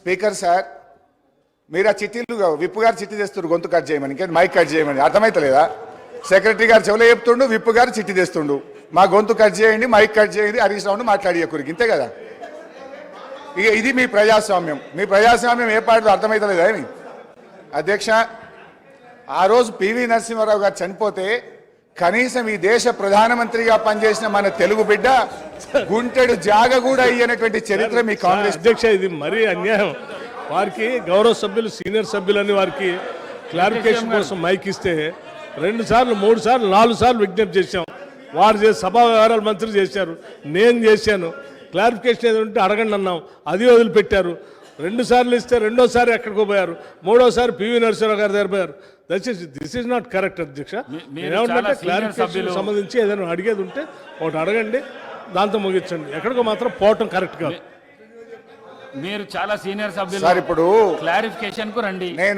Speaker sir మీరు ఆ చిట్టీలు విప్పు గారు చిట్టి తెస్తుండ్రు గొంతు కట్ చేయమని. ఇంకా మైక్ కట్ చేయమని. అర్థమైతలేదా? సెక్రటరీ గారు చెవులో చెప్తుండు విప్పు గారు చిట్టి తెస్తుండు. మా గొంతు కట్ చేయండి మైక్ కట్ చేయండి హరీష్ రావును మాట్లాడేయకురికి ఇంతే కదా? ఇక ఇది మీ ప్రజాస్వామ్యం. మీ ప్రజాస్వామ్యం ఏ పాటలో అర్థమవుతలేదా ఏమి? అధ్యక్ష ఆ రోజు పివి నరసింహారావు గారు చనిపోతే కనీసం ఈ దేశ ప్రధానమంత్రిగా పనిచేసిన మన తెలుగు బిడ్డ గుంటెడు జాగ కూడా అయ్యనటువంటి చరిత్ర మీ కాంగ్రెస్ అధ్యక్ష ఇది మరీ అన్యాయం. వారికి గౌరవ సభ్యులు సీనియర్ సభ్యులని వారికి క్లారిఫికేషన్ కోసం మైక్ ఇస్తే రెండు సార్లు మూడు సార్లు నాలుగు సార్లు విజ్ఞప్తి చేశాం. వారు చేసి సభా వ్యవహారాల మంత్రి చేశారు. నేను చేశాను. క్లారిఫికేషన్ ఏదో ఉంటే అడగండి అన్నాం. అది వదిలిపెట్టారు. రెండు సార్లు ఇస్తే రెండోసారి ఎక్కడికో పోయారు. మూడోసారి పివి నరసింహరావు గారి దగ్గర పోయారు. దయచేసి దిస్ ఇస్ నాట్ కరెక్ట్ అధ్యక్ష. ఏమంటే క్లారిఫికేషన్. సంబంధించి ఏదైనా అడిగేది ఉంటే ఒకటి అడగండి దాంతో ముగించండి. ఎక్కడికో మాత్రం పోవటం కరెక్ట్ కాదు. మీరు చాలా సీనియర్ సార్ సభ్యులు ఇప్పుడు క్లారిఫికేషన్కు రండి